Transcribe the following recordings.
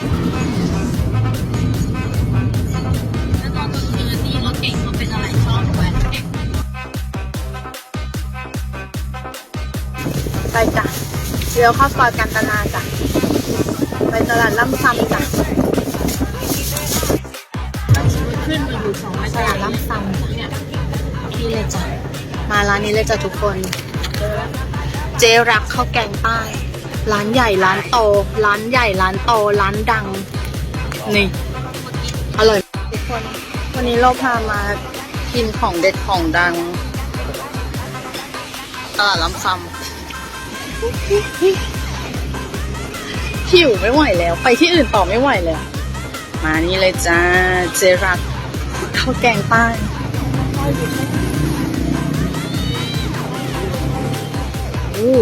แล้วตอนกลางคืนนี่รถเก่งเขาเป็นอะไรชอบแว้นเก่งไปจ้ะเลี้ยวเข้าซอยกันตนาจ้ะ ไปตลาดล่ำซำจ้ะขึ้นมาอยู่สองตลาดล่ำซำจ้ะนี่เลยจ้ะ มาร้านนี้เลยจ้ะทุกคน เจรักข้าวแกงใต้ ร้านใหญ่ร้านโต ร้านใหญ่ร้านโต ร้านดัง นี่ อร่อยทุกคน วันนี้เราพามากินของเด็ดของดัง ตลาดล้ำซำหิวไม่ไหวแล้ว ไปที่อื่นต่อไม่ไหวแล้ว มานี่เลยจ้า เจรักข้าวแกงใต้อู้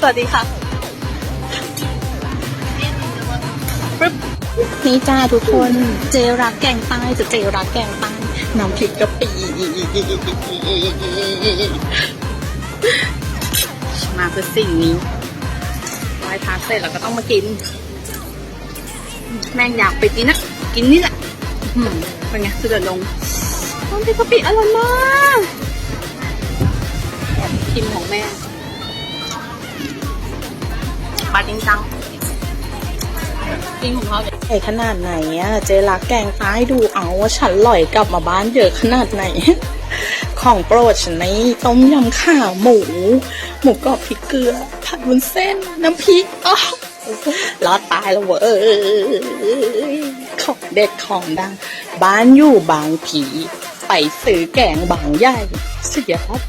สวัสดีค่ะปึ๊บนี่จ้าทุกคนเจรักแกงใต้จะเจรักแกงใต้น้ำพริกกะปิมาเพื่อสิ่งนี้ไหว้พระเสร็จแล้วก็ต้องมากิน แม่งอยากไปกินนะกินนี่แหละเป็นไงสุดยอดลงน้ำพริกกะปิอร่อยมากแอบชิมของแม่ ลาดิงจังกินของเขาเนี่ยใหญ่ขนาดไหนอะเจรักแกงใต้ดูเอาว่าฉันลอยกลับมาบ้านเยอะขนาดไหน ของโปรดฉันนี่ต้มยำข่าหมู หมูกรอบพริกเกลือ ผัดวุ้นเส้น น้ำพริกอ้าวรอดตายแล้วเว้ยของเด็ดของดัง บ้านอยู่บางผี ไปซื้อแกงบางใหญ่ เสียครับ